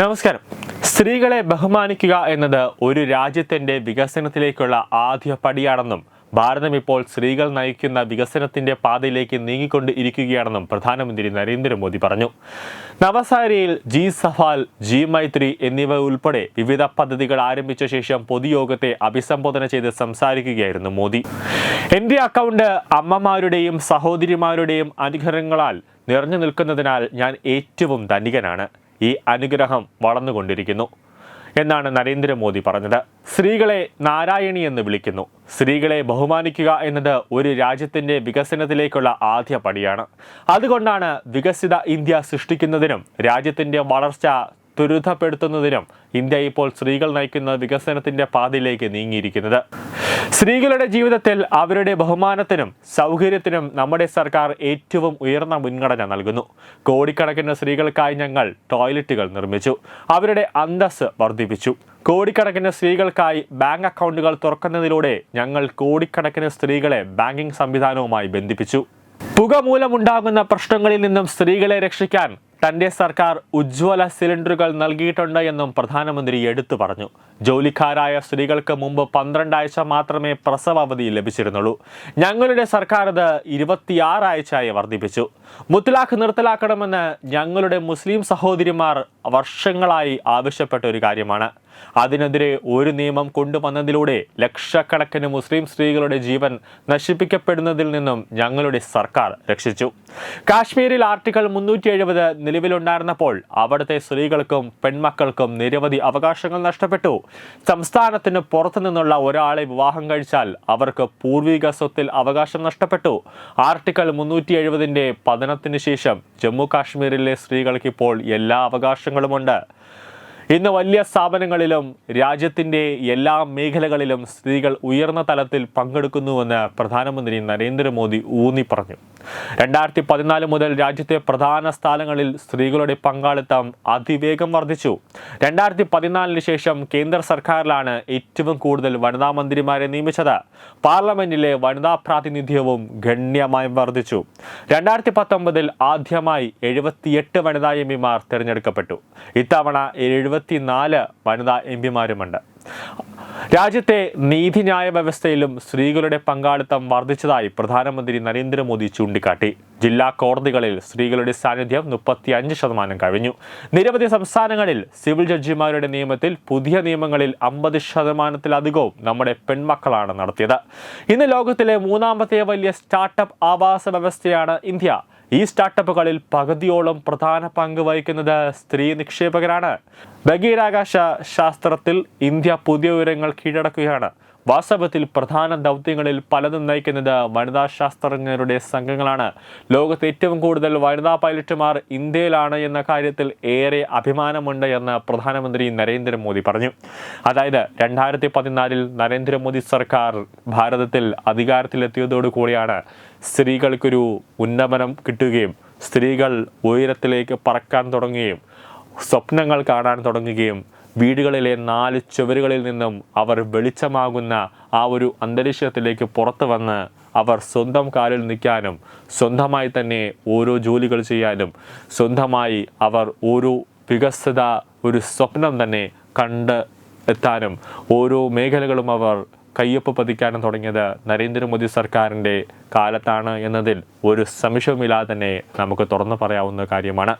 നമസ്കാരം. സ്ത്രീകളെ ബഹുമാനിക്കുക എന്നത് ഒരു രാജ്യത്തിന്റെ വികസനത്തിലേക്കുള്ള ആദ്യ പടിയാണെന്നും ഭാരതം ഇപ്പോൾ സ്ത്രീകൾ നയിക്കുന്ന വികസനത്തിന്റെ പാതയിലേക്ക് നീങ്ങിക്കൊണ്ട് ഇരിക്കുകയാണെന്നും പ്രധാനമന്ത്രി നരേന്ദ്രമോദി പറഞ്ഞു. നവസാരിയിൽ ജി സഫാൽ ജി മൈത്രി എന്നിവ ഉൾപ്പെടെ വിവിധ പദ്ധതികൾ ആരംഭിച്ച ശേഷം പൊതുയോഗത്തെ അഭിസംബോധന ചെയ്ത് സംസാരിക്കുകയായിരുന്നു മോദി. എന്റെ അക്കൗണ്ട് അമ്മമാരുടെയും സഹോദരിമാരുടെയും അനുഗ്രഹങ്ങളാൽ നിറഞ്ഞു നിൽക്കുന്നതിനാൽ ഞാൻ ഏറ്റവും ധനികനാണ്. ഈ അനുഗ്രഹം വളർന്നുകൊണ്ടിരിക്കുന്നു. എന്നാണ് നരേന്ദ്രമോദി പറഞ്ഞത്. സ്ത്രീകളെ നാരായണി എന്ന് വിളിക്കുന്നു. സ്ത്രീകളെ ബഹുമാനിക്കുക എന്നത് ഒരു രാജ്യത്തിന്റെ വികസനത്തിലേക്കുള്ള ആദ്യ പടിയാണ്. അതുകൊണ്ടാണ് വികസിത ഇന്ത്യ സൃഷ്ടിക്കുന്നതിനും രാജ്യത്തിന്റെ വളർച്ച ത്വരിതപ്പെടുത്തുന്നതിനും ഇന്ത്യ ഇപ്പോൾ സ്ത്രീകൾ നയിക്കുന്ന വികസനത്തിന്റെ പാതയിലേക്ക് നീങ്ങിയിരിക്കുന്നത്. സ്ത്രീകളുടെ ജീവിതത്തിൽ അവരുടെ ബഹുമാനത്തിനും സൗകര്യത്തിനും നമ്മുടെ സർക്കാർ ഏറ്റവും ഉയർന്ന മുൻഗണന നൽകുന്നു. കോടിക്കണക്കിന് സ്ത്രീകൾക്കായി ഞങ്ങൾ ടോയ്ലറ്റുകൾ നിർമ്മിച്ചു. അവരുടെ അന്തസ് വർദ്ധിപ്പിച്ചു. കോടിക്കണക്കിന് സ്ത്രീകൾക്കായി ബാങ്ക് അക്കൗണ്ടുകൾ തുറക്കുന്നതിലൂടെ ഞങ്ങൾ കോടിക്കണക്കിന് സ്ത്രീകളെ ബാങ്കിംഗ് സംവിധാനവുമായി ബന്ധിപ്പിച്ചു. പുക മൂലമുണ്ടാകുന്ന പ്രശ്നങ്ങളിൽ നിന്നും സ്ത്രീകളെ രക്ഷിക്കാൻ തന്റെ സർക്കാർ ഉജ്ജ്വല സിലിണ്ടറുകൾ നൽകിയിട്ടുണ്ട് എന്നും പ്രധാനമന്ത്രി എടുത്തു പറഞ്ഞു. ജോലിക്കാരായ സ്ത്രീകൾക്ക് മുമ്പ് പന്ത്രണ്ടാഴ്ച മാത്രമേ പ്രസവ അവധി ലഭിച്ചിരുന്നുള്ളൂ. ഞങ്ങളുടെ സർക്കാർ അത് ഇരുപത്തിയാറാഴ്ചയായി വർദ്ധിപ്പിച്ചു. മുത്തലാഖ് നിർത്തലാക്കണമെന്ന് ഞങ്ങളുടെ മുസ്ലിം സഹോദരിമാർ വർഷങ്ങളായി ആവശ്യപ്പെട്ട ഒരു കാര്യമാണ്. അതിനെതിരെ ഒരു നിയമം കൊണ്ടുവന്നതിലൂടെ ലക്ഷക്കണക്കിന് മുസ്ലിം സ്ത്രീകളുടെ ജീവൻ നശിപ്പിക്കപ്പെടുന്നതിൽ നിന്നും ഞങ്ങളുടെ സർക്കാർ രക്ഷിച്ചു. കാശ്മീരിൽ ആർട്ടിക്കിൾ മുന്നൂറ്റി എഴുപത് നിലവിലുണ്ടായിരുന്നപ്പോൾ അവിടുത്തെ സ്ത്രീകൾക്കും പെൺമക്കൾക്കും നിരവധി അവകാശങ്ങൾ നഷ്ടപ്പെട്ടു. സംസ്ഥാനത്തിന് പുറത്തു നിന്നുള്ള ഒരാളെ വിവാഹം കഴിച്ചാൽ അവർക്ക് പൂർവിക സ്വത്തിൽ അവകാശം നഷ്ടപ്പെട്ടു. ആർട്ടിക്കിൾ മുന്നൂറ്റി എഴുപതിന്റെ പതനത്തിന് ശേഷം ജമ്മു കാശ്മീരിലെ സ്ത്രീകൾക്ക് ഇപ്പോൾ എല്ലാ അവകാശങ്ങളുമുണ്ട്. ഇന്ന് വലിയ സ്ഥാപനങ്ങളിലും രാജ്യത്തിന്റെ എല്ലാ മേഖലകളിലും സ്ത്രീകൾ ഉയർന്ന തലത്തിൽ പങ്കെടുക്കുന്നുവെന്ന് പ്രധാനമന്ത്രി നരേന്ദ്രമോദി ഊന്നി പറഞ്ഞു. രണ്ടായിരത്തി പതിനാല് മുതൽ രാജ്യത്തെ പ്രധാന സ്ഥലങ്ങളിൽ സ്ത്രീകളുടെ പങ്കാളിത്തം അതിവേഗം വർദ്ധിച്ചു. രണ്ടായിരത്തി പതിനാലിന് ശേഷം കേന്ദ്ര സർക്കാരിലാണ് ഏറ്റവും കൂടുതൽ വനിതാ മന്ത്രിമാരെ നിയമിച്ചത്. പാർലമെന്റിലെ വനിതാ പ്രാതിനിധ്യവും ഗണ്യമായി വർദ്ധിച്ചു. രണ്ടായിരത്തി പത്തൊമ്പതിൽ ആദ്യമായി എഴുപത്തിയെട്ട് വനിതാ എം പിമാർ തിരഞ്ഞെടുക്കപ്പെട്ടു. ഇത്തവണ എഴുപത്തിനാല് വനിതാ എം പിമാരുമുണ്ട്. രാജ്യത്തെ നീതിന്യായ വ്യവസ്ഥയിലും സ്ത്രീകളുടെ പങ്കാളിത്തം വർദ്ധിച്ചതായി പ്രധാനമന്ത്രി നരേന്ദ്രമോദി ചൂണ്ടിക്കാട്ടി. ജില്ലാ കോടതികളിൽ സ്ത്രീകളുടെ സാന്നിധ്യം മുപ്പത്തി അഞ്ച് ശതമാനം കഴിഞ്ഞു. നിരവധി സംസ്ഥാനങ്ങളിൽ സിവിൽ ജഡ്ജിമാരുടെ നിയമത്തിൽ പുതിയ നിയമങ്ങളിൽ അമ്പത് ശതമാനത്തിലധികവും നമ്മുടെ പെൺമക്കളാണ് നടത്തിയത്. ഇന്ന് ലോകത്തിലെ മൂന്നാമത്തെ വലിയ സ്റ്റാർട്ടപ്പ് ആവാസ വ്യവസ്ഥയാണ് ഇന്ത്യ. ഈ സ്റ്റാർട്ടപ്പുകളിൽ പകുതിയോളം പ്രധാന പങ്ക് വഹിക്കുന്നത് സ്ത്രീ നിക്ഷേപകരാണ്. ബഹിരാകാശ ശാസ്ത്രത്തിൽ ഇന്ത്യ പുതിയ ഉയരങ്ങൾ കീഴടക്കുകയാണ്. വാസ്തവത്തിൽ പ്രധാന ദൗത്യങ്ങളിൽ പലതും നയിക്കുന്നത് വനിതാ ശാസ്ത്രജ്ഞരുടെ സംഘങ്ങളാണ്. ലോകത്ത് ഏറ്റവും കൂടുതൽ വനിതാ പൈലറ്റുമാർ ഇന്ത്യയിലാണ് എന്ന കാര്യത്തിൽ ഏറെ അഭിമാനമുണ്ട് എന്ന് പ്രധാനമന്ത്രി നരേന്ദ്രമോദി പറഞ്ഞു. അതായത് രണ്ടായിരത്തി പതിനാലിൽ നരേന്ദ്രമോദി സർക്കാർ ഭാരതത്തിൽ അധികാരത്തിലെത്തിയതോടുകൂടിയാണ് സ്ത്രീകൾക്കൊരു ഉന്നമനം കിട്ടുകയും സ്ത്രീകൾ ഉയരത്തിലേക്ക് പറക്കാൻ തുടങ്ങുകയും സ്വപ്നങ്ങൾ കാണാൻ തുടങ്ങുകയും വീടുകളിലെ നാല് ചുവരുകളിൽ നിന്നും അവർ വെളിച്ചമാകുന്ന ആ ഒരു അന്തരീക്ഷത്തിലേക്ക് പുറത്തു വന്ന് അവർ സ്വന്തം കാലിൽ നിൽക്കാനും സ്വന്തമായി തന്നെ ഓരോ ജോലികൾ ചെയ്യാനും സ്വന്തമായി അവർ ഓരോ വികസിത ഒരു സ്വപ്നം തന്നെ കണ്ട് എത്താനും ഓരോ മേഖലകളും അവർ കയ്യൊപ്പ് പതിക്കാനും തുടങ്ങിയത് നരേന്ദ്രമോദി സർക്കാരിന്റെ കാലത്താണ് എന്നതിൽ ഒരു സംശയവുമില്ലാതെ തന്നെ നമുക്ക് തുറന്നു പറയാവുന്ന കാര്യമാണ്.